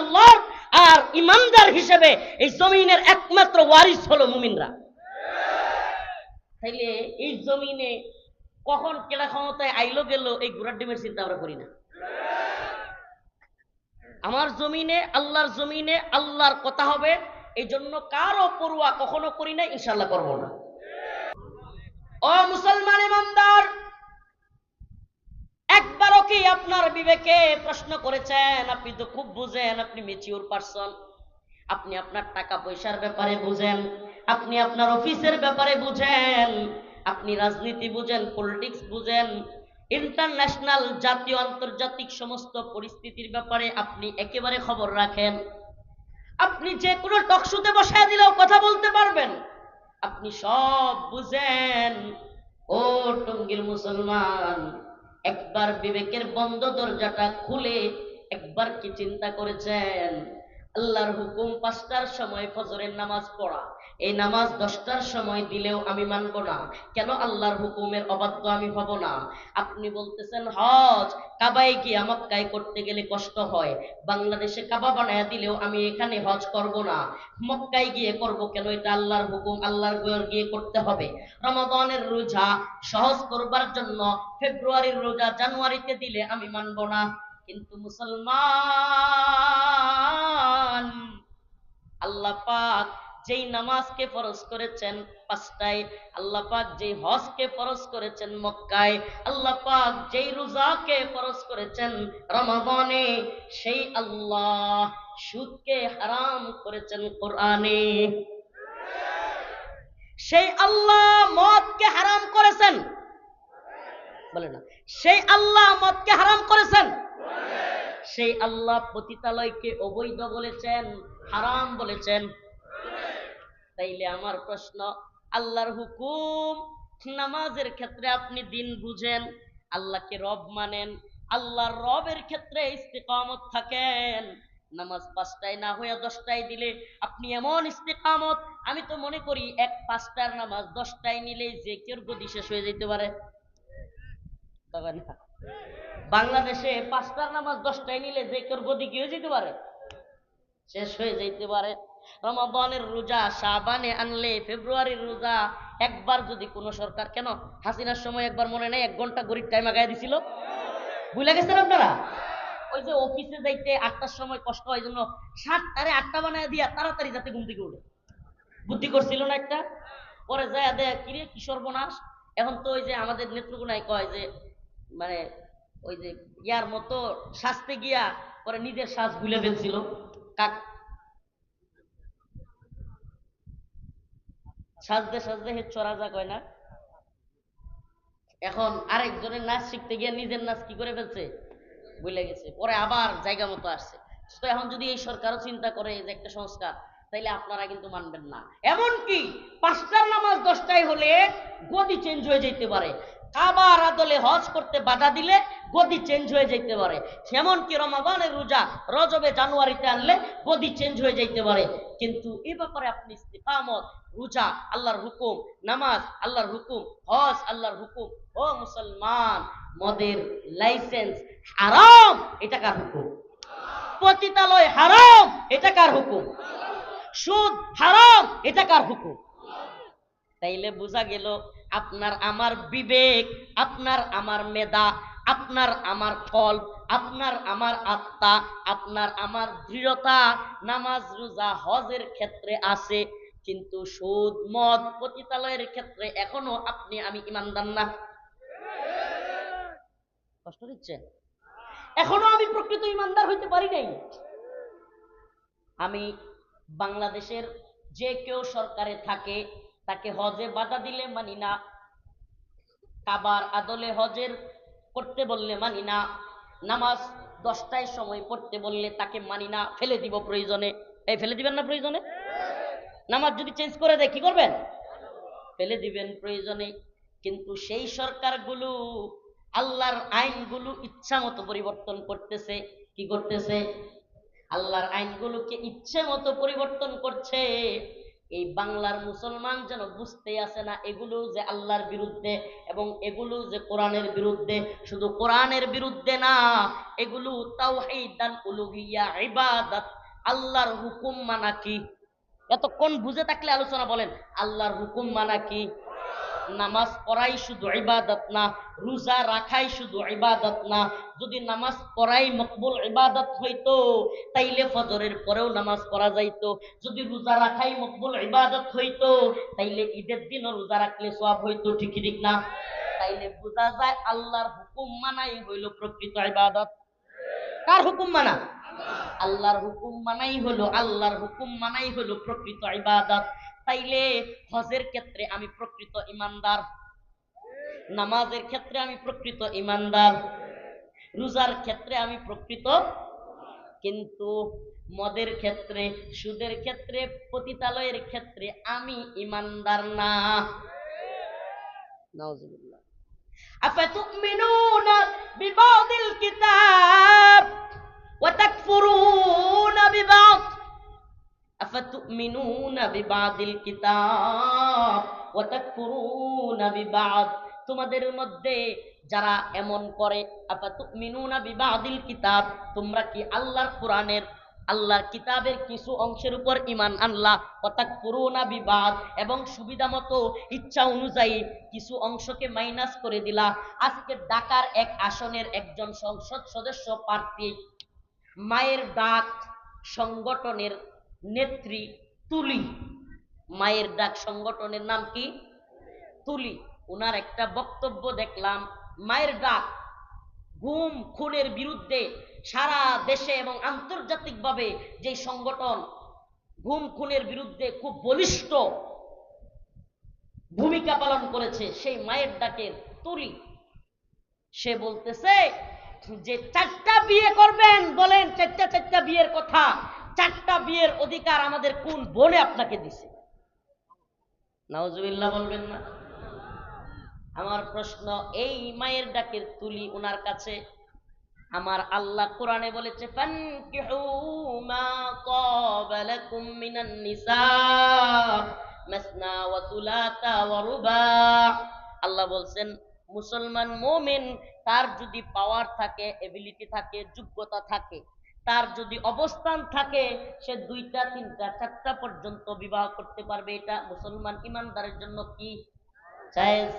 আল্লাহর আর ইমানদার হিসেবে এই জমিনের একমাত্র ওয়ারিস হলো মুমিনরা। তাইলে এই জমিনে কখন কেডা ক্ষমতায় আইলো গেল, এই ঘোড়ার ডিমের চিন্তা আমরা করি না। আমার জমিনে, আল্লাহর জমিনে আল্লাহর কথা হবে এই জন্য কারও পড়ুয়া কখনো করি না ইনশাল্লাহ করব না। ও মুসলমান ইমানদার কি আপনার বিবেকে প্রশ্ন করেছেন? আপনি তো খুব বুঝেন, আপনি মেচিউর পারসন আপনি আপনার টাকা পয়সার ব্যাপারে বুঝেন, আপনি আপনার অফিসের ব্যাপারে বুঝেন, আপনি রাজনীতি বুঝেন পলিটিক্স বুঝেন ইন্টারন্যাশনাল জাতীয় আন্তর্জাতিক সমস্ত পরিস্থিতির ব্যাপারে আপনি একেবারে খবর রাখেন। আপনি যে কোনো টকশুতে বসায় দিলেও কথা বলতে পারবেন। আপনি সব বুঝেন। ও টঙ্গীর মুসলমান একবার বিবেকের বন্ধ দরজাটা খুলে একবার কি চিন্তা করেছেন? আল্লাহর হুকুম পাঁচটার সময় ফজরের নামাজ পড়া। এই নামাজ দশটার সময় দিলেও আমি মানব না। কেন আল্লাহর হুকুমের অবাধ্য আমি হব না? আপনি বলতেছেন, হজ কাবায় গিয়ে মক্কায় করতে গেলে কষ্ট হয়। বাংলাদেশে কাবা বানায় দিলেও আমি এখানে হজ করব না। মক্কায় গিয়ে করব কেন? এটা আল্লাহর হুকুম, আল্লাহর ঘর গিয়ে করতে হবে। রমাদানের রোজা সহজ করবার জন্য ফেব্রুয়ারির রোজা জানুয়ারিতে দিলে আমি মানব না। কিন্তু মুসলমান আল্লাহ পাক যেই নামাজকে ফরজ করেছেন পাঁচটায়, আল্লাহ পাক যেই হজকে ফরজ করেছেন মক্কায়, আল্লাহ পাক যেই রোজাকে ফরজ করেছেন রমাদানে, সেই আল্লাহ সুদকে হারাম করেছেন কোরআনে। সেই আল্লাহ মদকে হারাম করেছেন। বলে না, সেই আল্লাহ মদকে হারাম করেছেন। সেই আল্লাহ পতিতালয়কে অবৈধ বলেছেন, হারাম বলেছেন। তাইলে আমার প্রশ্ন, আল্লাহর হুকুম নামাজের ক্ষেত্রে আপনি দিন বুঝেন, আল্লাহকে রব মানেন, আল্লাহর রবের ক্ষেত্রে ইস্তেকামত থাকেন। নামাজ পাঁচটায় না হইয়া দশটায় দিলে আপনি এমন ইস্তেকামত, আমি তো মনে করি এক পাঁচটার নামাজ দশটায় নিলে যে কেউ গদি শেষ হয়ে যেতে পারে। বাংলাদেশে পাঁচটার নামাজ দশটায় নিলে যে কেউ গদি কি হয়ে যেতে পারে। শেষ হয়ে যেতে পারে। রমাদানের রোজা, শাবানে আনলে ফেব্রুয়ারির রোজা, একবার যদি কোনো সরকার, কেন? হাসিনার সময় একবার মনে নেই, এক ঘণ্টা গরিব টাইম আগায় দিছিল। বুঝলে গেছেন আপনারা? ওই যে অফিসে যাইতে আটটার সময় কষ্ট হয়, জন্য সাতটারে আটটা বানায় দিয়া তাড়াতাড়ি যাতে ঘুম থেকে উঠে। বুদ্ধি করছিল না একটা? পরে যায় দেয় কিরে, কি সর্বনাশ? এখন তো ওই যে আমাদের নেত্রকোনায় কয় যে মানে ওই যে ইয়ার মতো সাজতে গিয়া পরে নিজের সাজ ভুলে ফেলছিল। কাক সাজতে সাজতে হে যা কয় না। এখন আরেকজনের নাচ শিখতে গিয়ে নিজের নাচ কি করে ফেলছে? ভুলে গেছে। পরে আবার জায়গা মতো আসছে। তো এখন যদি এই সরকারও চিন্তা করে যে একটা সংস্কার, তাইলে আপনারা কিন্তু মানবেন না। এমন কি পাঁচটার নামাজ দশটায় হলে গদি চেঞ্জ হয়ে যেতে পারে। কাবার আদলে হজ করতে বাধা দিলে গদি চেঞ্জ হয়ে যেতে পারে। যেমন কি রমাদানের রোজা রজবে জানুয়ারিতে আনলে গদি চেঞ্জ হয়ে যেতে পারে। কিন্তু এ ব্যাপারে আপনি ইস্তিকামত, রোজা, আল্লাহর হুকুম, নামাজ, আল্লাহর হুকুম, হজ, আল্লাহর হুকুম, ও মুসলমান, মদের লাইসেন্স হারাম, এটা কার হুকুম? পতিতালয় হারাম, এটা কার হুকুম? সুদ হারাম, এটা কার হুকুম? তাইলে বোঝা গেল আপনার আমার বিবেক, আপনার আমার মেধা, আপনার আমার কল আপনার আমার আত্মা, আপনার আমার দৃঢ়তা, নামাজ, রোজা, হজের ক্ষেত্রে আছে। কিন্তু সুদ, মদ, পতিতালয়ের ক্ষেত্রে এখনও আপনি আমি ইমানদার না। কষ্ট দিচ্ছে এখনও আমি প্রকৃত ইমানদার হইতে পারি নাই। আমি বাংলাদেশের যে কেউ সরকারে থাকে তাকে হজে বাধা দিলে মানি না। কাবার আদলে হজের করতে বললে মানি না। নামাজ দশটায় সময় পড়তে বললে তাকে মানি না। ফেলে দিব প্রয়োজনে। এই, ফেলে দিবেন না প্রয়োজনে? নামাজ যদি চেঞ্জ করে দেয়, কি করবেন? ফেলে দিবেন প্রয়োজনে। কিন্তু সেই সরকারগুলো, আল্লাহর আইনগুলো ইচ্ছা মতো পরিবর্তন করতেছে। কি করতেছে? আল্লাহর আইনগুলোকে ইচ্ছে মতো পরিবর্তন করছে। এই বাংলার মুসলমান যেন বুঝতে আসে না এগুলো যে আল্লাহর বিরুদ্ধে এবং এগুলো যে কোরআনের বিরুদ্ধে, শুধু কোরআনের বিরুদ্ধে না, এগুলো তাও এই ইবাদত, আল্লাহর হুকুম মানা কি? এতক্ষণ বুঝে থাকলে আলোচনা বলেন, আল্লাহর হুকুম মানা কি? নামাজ পড়াই শুধু ইবাদত না, রোজা রাখাই শুধু ইবাদত না। যদি নামাজ পড়াই মকবুল ইবাদত হইতো, তাইলে ফজরের পরেও নামাজ পড়া যাইতো। যদি রোজা রাখাই মকবুল ইবাদত হইতো, তাইলে ঈদের দিনও রোজা রাখলে সব হইতো, ঠিক ঠিক না? তাইলে বোঝা যায় আল্লাহর হুকুম মানাই হইল প্রকৃত ইবাদত। কার হুকুম মানা? আল্লাহর হুকুম মানাই হলো আল্লাহর হুকুম মানাই হলো প্রকৃত ইবাদত। তাইলে হজের ক্ষেত্রে আমি প্রকৃত ইমানদার। নামাজের ক্ষেত্রে আমি প্রকৃত ইমানদার। রোজার ক্ষেত্রে আমি প্রকৃত। কিন্তু মদের ক্ষেত্রে, সুদের ক্ষেত্রে, পতিতালয়ের ক্ষেত্রে আমি ইমানদার না। নাউজুবিল্লাহ। আফাতুমিনুনা বিবাদিল কিতাব? তুমিনুন বিবাদিল কিতাব ও তাকফুরুন বিবাদ। তোমাদের মধ্যে যারা এমন করে আপা তুমিনুনা বিবাদিল কিতাব, তোমরা কি আল্লাহর কোরআনের, আল্লাহর কিতাবের কিছু অংশের উপর ইমান আনলা? অর্থাৎ করোনা বিবাদ। এবং সুবিধা মতো ইচ্ছা অনুযায়ী কিছু অংশকে মাইনাস করে দিলা। আজকে ডাকার এক আসনের একজন সংসদ সদস্য প্রার্থী, মায়ের ডাক সংগঠনের নেত্রী তুলি। মায়ের ডাক সংগঠনের নাম কি? তুলি। ওনার একটা বক্তব্য দেখলাম, মায়ের ডাক গুম খুনের বিরুদ্ধে সারা দেশে এবং আন্তর্জাতিকভাবে যে সংগঠন গুম খুনের বিরুদ্ধে খুব বলিষ্ঠ ভূমিকা পালন করেছে, সেই মায়ের ডাকের তুলি। সে বলতেছে যে, চারটা বিয়ে করবেন, বলেন চারটা চারটা বিয়ের কথা। চারটা বিয়ের অধিকার আমাদের কোন বনে আপনাকে দিছে? নাওজুবিল্লাহ বলবেন না। আমার প্রশ্ন, এই মায়ের ডাকের তুলি ওনার কাছে? আমার আল্লাহ কোরআনে বলেছে আল্লাহ বলছেন, মুসলমান মুমিন, তার যদি পাওয়ার থাকে এবিলিটি থাকে, যোগ্যতা থাকে তার যদি অবস্থান থাকে, সে দুইটা, তিনটা, চারটা পর্যন্ত বিবাহ করতে পারবে। এটা মুসলমান ইমানদারের জন্য কি? জায়েজ।